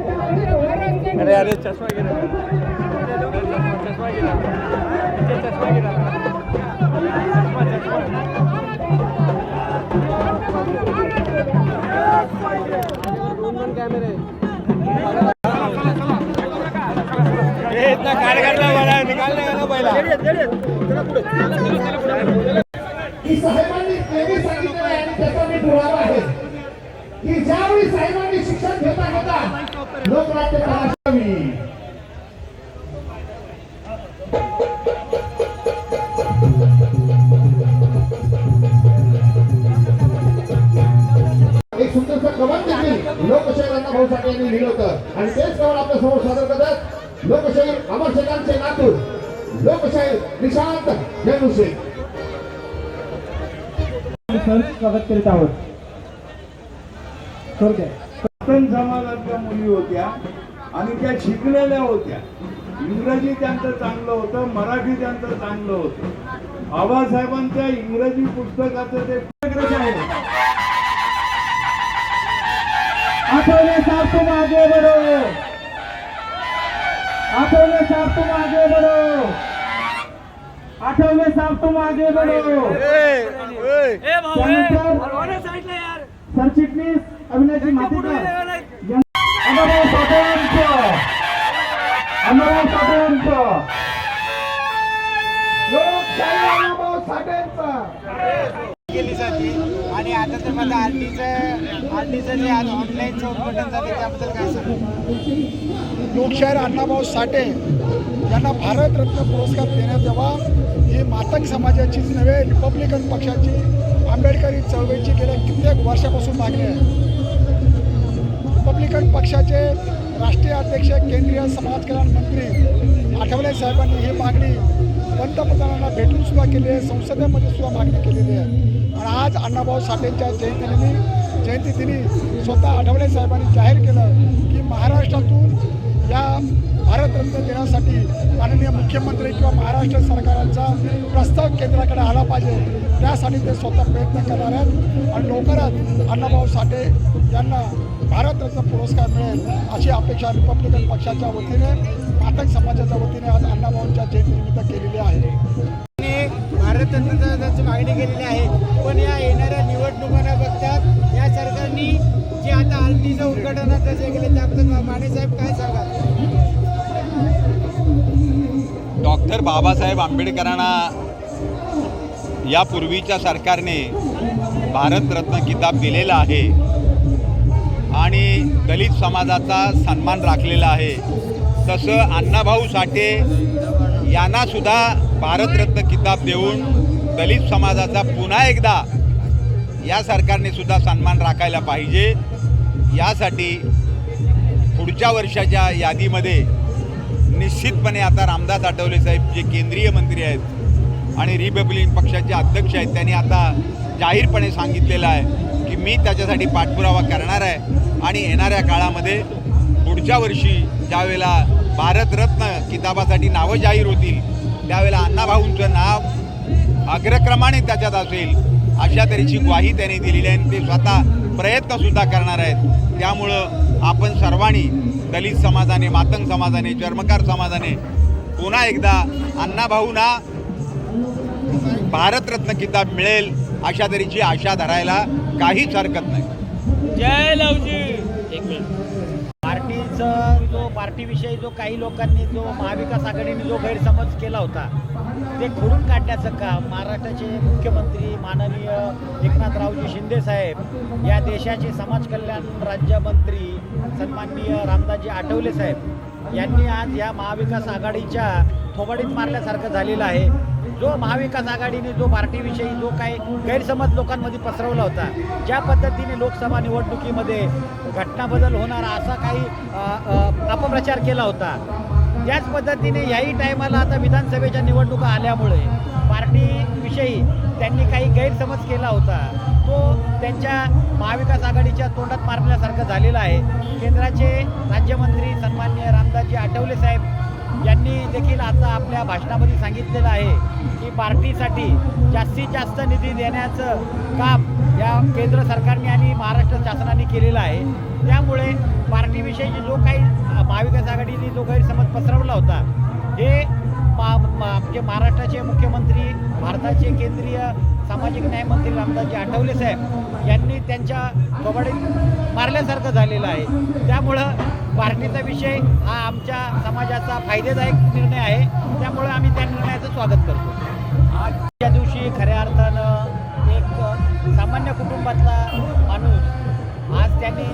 अरे अरे चष्मा गिरा चष्मा गिरा नीचे चष्मा गिरा चष्मा चष्मा. ए इतना कार्यकर्ता बना है, निकालने का ना पहिला की साहेबांनी नेहमी सांगितलेलं आहे आणि त्याचा मी पुरावा आहे की साहेबांनी शिक्षण घेता घेता लोकराज्य करावी एक सुंदरसं कवन देखील लोकशाहीर भाऊ साठे यांनी लिहिलं होतं. आणि तेच कवन आपल्यासमोर सादर करतात. अमर शेखांचे नातू. लोकशाहीर निशांत जयनुशेख स्वागत करीत आहोत. थोडक्यात सनातन समाजातल्या मुली होत्या आणि त्या शिकलेल्या होत्या. इंग्रजी त्यांचं चांगलं होतं मराठी त्यांचं चांगलं होतं. आबासाहेबांच्या इंग्रजी पुस्तकाचं ते आठवले साहब तुम आगे बढ़ो आठवले साहब तुम आगे बढ़ो आठवले साहब तुम आगे बढ़ो सरचिटणीस अविनाशी पुढे मातेकर ये, yan- अमरराव साठे यांचं. अमरराव साठे यांचं. लोकशाही अण्णाभाऊ साठेंचा केली जाते आणि आता तर माझं आरटीचं आरटीचं जे आज ऑनलाईनचं उद्घाटन झालं त्याबद्दल काय सांगा लोकशाहीर अण्णाभाऊ साठे यांना भारतरत्न पुरस्कार देण्यात यावा. ही मातंग समाजाचीच नव्हे रिपब्लिकन पक्षाची आंबेडकरी चळवळीची गेल्या कित्येक वर्षापासून मागणी आहे. रिपब्लिकन पक्षाचे राष्ट्रीय अध्यक्ष केंद्रीय समाज कल्याण मंत्री आठवले साहेबांनी ही मागणी पंतप्रधानांना भेटून सुद्धा केली आहे संसदेमध्ये सुद्धा मागणी केलेली आहे. आणि आज अण्णाभाऊ साठेंच्या जयंतीदिनी जयंतीदिनी स्वतः आठवले साहेबांनी जाहीर केलं की महाराष्ट्रातून या भारतरत्न देण्यासाठी मुख्यमंत्री किंवा महाराष्ट्र सरकारांचा प्रस्ताव केंद्राकडे आला पाहिजे. त्यासाठी ते स्वतः प्रयत्न करणार आहेत. आणि लवकरच अण्णाभाऊ साठे यांना भारतरत्न पुरस्कार मिळेल अशी अपेक्षा रिपब्लिकन पक्षाच्या वतीने पाठक समाजाच्या वतीने आज अण्णाभाऊंच्या जयंतीनिमित्त केलेली आहे. भारतरत्नाची मागणी केलेली आहे. पण या येणाऱ्या निवडणुकांना बघतात या सरकारनी जे आता आरटीचं उद्घाटनाचं जे केले त्याबद्दल माने साहेब काय सांगा डॉक्टर बाबासाहेब आंबेडकरांना यापूर्वीच्या सरकारने भारतरत्न किताब दिलेला आहे आणि दलित समाजाचा सन्मान राखलेला आहे. तसं अण्णाभाऊ साठे यांनासुद्धा भारतरत्न किताब देऊन दलित समाजाचा पुन्हा एकदा या सरकारने सुद्धा सन्मान राखायला पाहिजे. यासाठी पुढच्या वर्षाच्या यादीमध्ये निश्चितपणे आता रामदास आठवले साहेब जे केंद्रीय मंत्री आहेत आणि रिपब्लिकन पक्षाचे अध्यक्ष आहेत त्यांनी आता जाहीरपणे सांगितलेलं आहे की मी त्याच्यासाठी पाठपुरावा करणार आहे. आणि येणाऱ्या काळामध्ये पुढच्या वर्षी ज्यावेळेला भारतरत्न किताबासाठी नावं जाहीर होतील त्यावेळेला अण्णाभाऊंचं नाव अग्रक्रमाने त्याच्यात असेल अशा तऱ्हेची ग्वाही त्यांनी दिलेली आहे आणि ते स्वतः प्रयत्नसुद्धा करणार आहेत. त्यामुळं आपण सर्वांनी दलित समाजाने मातंग समाजाने चर्मकार समाजाने पुन्हा एकदा अण्णाभाऊंना भारतरत्न किताब मिळेल अशा तऱ्हेची आशा धरायला काहीच हरकत नाही. जय लवजी. एक मिनिट. पार्टीचा जो पार्टीविषयी जो काही लोकांनी जो महाविकास आघाडीने जो गैरसमज केला होता ते खोडून काढण्याचं काम महाराष्ट्राचे मुख्यमंत्री माननीय एकनाथरावजी शिंदे साहेब या देशाचे समाज कल्याण राज्यमंत्री सन्माननीय रामदासजी आठवले साहेब यांनी आज या महाविकास आघाडीच्या थोबाडीत मारल्यासारखं झालेलं आहे. जो महाविकास आघाडीने जो पार्टीविषयी जो काही गैरसमज लोकांमध्ये पसरवला होता ज्या पद्धतीने लोकसभा निवडणुकीमध्ये घटनाबदल होणारा असा काही अपप्रचार केला होता. त्याच पद्धतीने याही टायमाला आता विधानसभेच्या निवडणुका आल्यामुळे पार्टीविषयी त्यांनी काही गैरसमज केला होता. तो त्यांच्या महाविकास आघाडीच्या तोंडात मारल्यासारखं झालेलं आहे. केंद्राचे राज्यमंत्री सन्मान्य रामदासजी आठवले साहेब यांनी देखील आता आपल्या भाषणामध्ये सांगितलेलं आहे की पार्टीसाठी जास्तीत जास्त निधी देण्याचं काम या केंद्र सरकारने आणि महाराष्ट्र शासनाने केलेलं आहे. त्यामुळे पार्टीविषयी जो काही महाविकास आघाडीने जो गैरसमज पसरवला होता हे म्हणजे महाराष्ट्राचे मुख्यमंत्री भारताचे केंद्रीय सामाजिक न्यायमंत्री रामदासजी आठवले साहेब यांनी त्यांच्या कबड्डीत मारल्यासारखं झालेलं आहे. त्यामुळं पार्टीचा विषय हा आमच्या समाजाचा फायदेदायक निर्णय आहे. त्यामुळं आम्ही त्या निर्णयाचं स्वागत करतो. आजच्या दिवशी खऱ्या अर्थानं एक सामान्य कुटुंबातला माणूस आज त्यांनी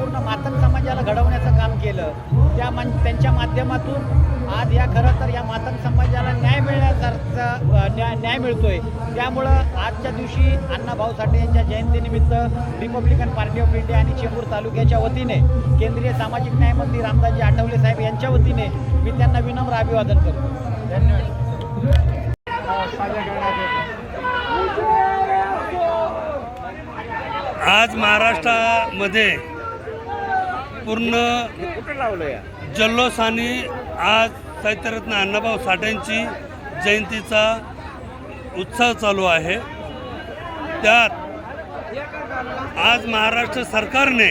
पूर्ण मातंग समाजाला घडवण्याचं काम केलं. त्या मन त्यांच्या माध्यमातून आज या खरं तर या मातंग समाजाला न्याय मिळण्यासारखा न्याय न्याय मिळतोय. त्यामुळं आजच्या दिवशी अण्णाभाऊ साठे यांच्या जयंतीनिमित्त रिपब्लिकन पार्टी ऑफ इंडिया आणि चेंबूर तालुक्याच्या वतीने केंद्रीय सामाजिक न्यायमंत्री रामदासजी आठवले साहेब यांच्या वतीने मी त्यांना विनम्र अभिवादन करतो. धन्यवाद. आज महाराष्ट्रामध्ये पूर्ण जल्लोषाने आज साहित्यरत्न अण्णाभाऊ साठेंची जयंतीचा उत्सव चालू आहे. त्यात आज महाराष्ट्र सरकारने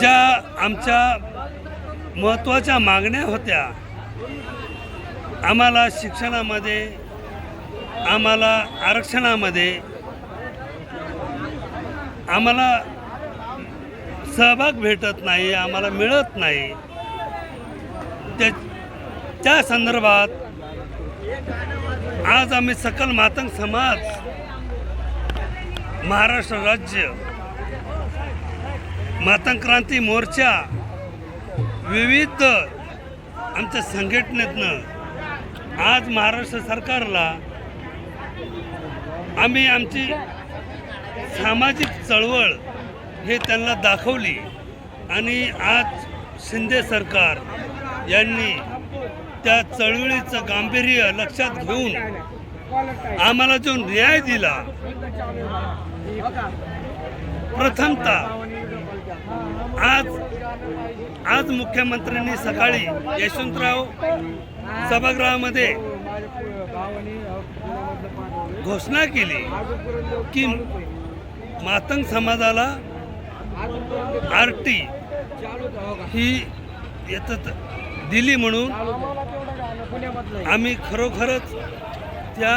ज्या आमच्या महत्त्वाच्या मागण्या होत्या आम्हाला शिक्षणामध्ये आम्हाला आरक्षणामध्ये आम्हाला सहभाग भेटत नाही आम्हाला मिळत नाही. त्या त्या संदर्भात आज आम्ही सकल मातंग समाज महाराष्ट्र राज्य मातंग क्रांती मोर्चा विविध आमच्या संघटनेतनं आज महाराष्ट्र सरकारला आम्ही आमची सामाजिक चळवळ हे त्यांना दाखवली. आणि आज शिंदे सरकार यांनी त्या चळवळीचं गांभीर्य लक्षात घेऊन आम्हाला जो न्याय दिला प्रथमतः आज आज मुख्यमंत्र्यांनी सकाळी यशवंतराव सभागृहामध्ये घोषणा केली की मातंग समाजाला आर टी ही येतात दिली म्हणून आम्ही खरोखरच त्या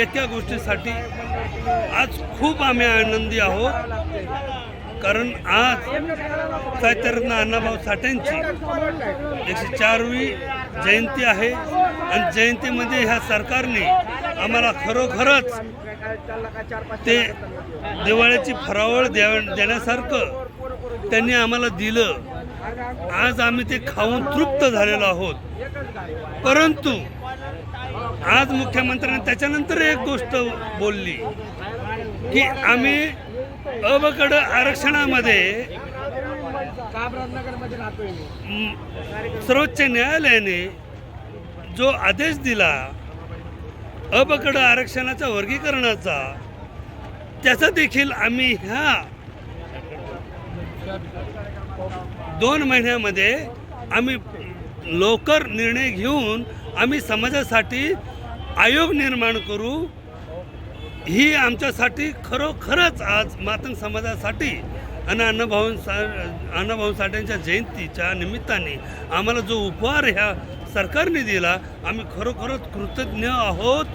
एका गोष्टीसाठी आज खूप आम्ही आनंदी आहोत. कारण आज साहित्यरत्न अण्णाभाऊ साठेंची एकशे चारवी जयंती आहे. आणि जयंतीमध्ये ह्या सरकारने आम्हाला खरोखरच ते दिवाळीची फरावळ देण्यासारखं त्यांनी आम्हाला दिलं. आज आम्ही ते खाऊन तृप्त झालेलो आहोत. परंतु आज मुख्यमंत्र्यांनी त्याच्यानंतर एक गोष्ट बोलली की आम्ही अबकड आरक्षणामध्ये म, सर्वोच्च न्यायालयाने जो आदेश दिला अबकड आरक्षणाच्या वर्गीकरणाचा त्याचा देखील आम्ही ह्या दोन महिन्यामध्ये आम्ही लवकर निर्णय घेऊन आम्ही समाजासाठी आयोग निर्माण करू. ही आमच्यासाठी खरोखरच आज मातंग समाजासाठी आणि अण्णाभाऊ सा अण्णाभाऊ साठ्यांच्या जयंतीच्या निमित्ताने आम्हाला जो उपहार ह्या सरकारने दिला आम्ही खरोखरच कृतज्ञ आहोत.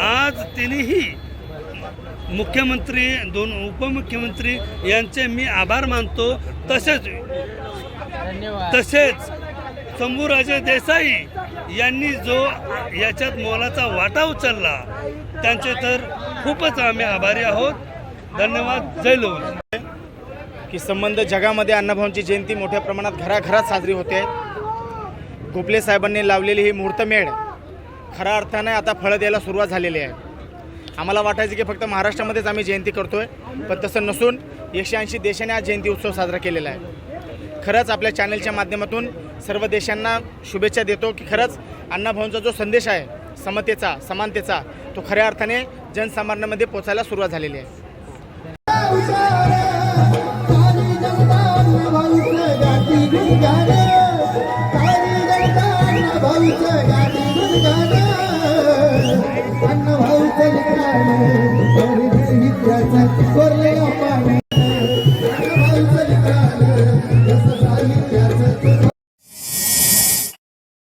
आज तिनेही मुख्यमंत्री दोन उपमुख्यमंत्री यांचे मी आभार मानतो. तसेच तसेच शंभूराजे देसाई यांनी जो याच्यात मोलाचा वाटा उचलला त्यांचे तर खूपच आम्ही आभारी आहोत. धन्यवाद. जय लोक. की संबंध जगामध्ये अण्णाभाऊंची जयंती मोठ्या प्रमाणात घराघरात साजरी होते. गोपले साहेबांनी लावलेली ही मुहूर्तमेढ खऱ्या अर्थाने आता फळं द्यायला सुरुवात झालेली आहे. आम्हाला वाटायचं की फक्त महाराष्ट्रामध्येच आम्ही जयंती करतो आहे पण तसं नसून एकशे ऐंशी देशाने आज जयंती उत्सव साजरा केलेला आहे. खरंच आपल्या चॅनलच्या माध्यमातून सर्व देशांना शुभेच्छा देतो की खरंच अण्णाभाऊंचा जो संदेश आहे समतेचा समानतेचा तो खऱ्या अर्थाने जनसामान्यामध्ये पोचायला सुरुवात झालेली आहे.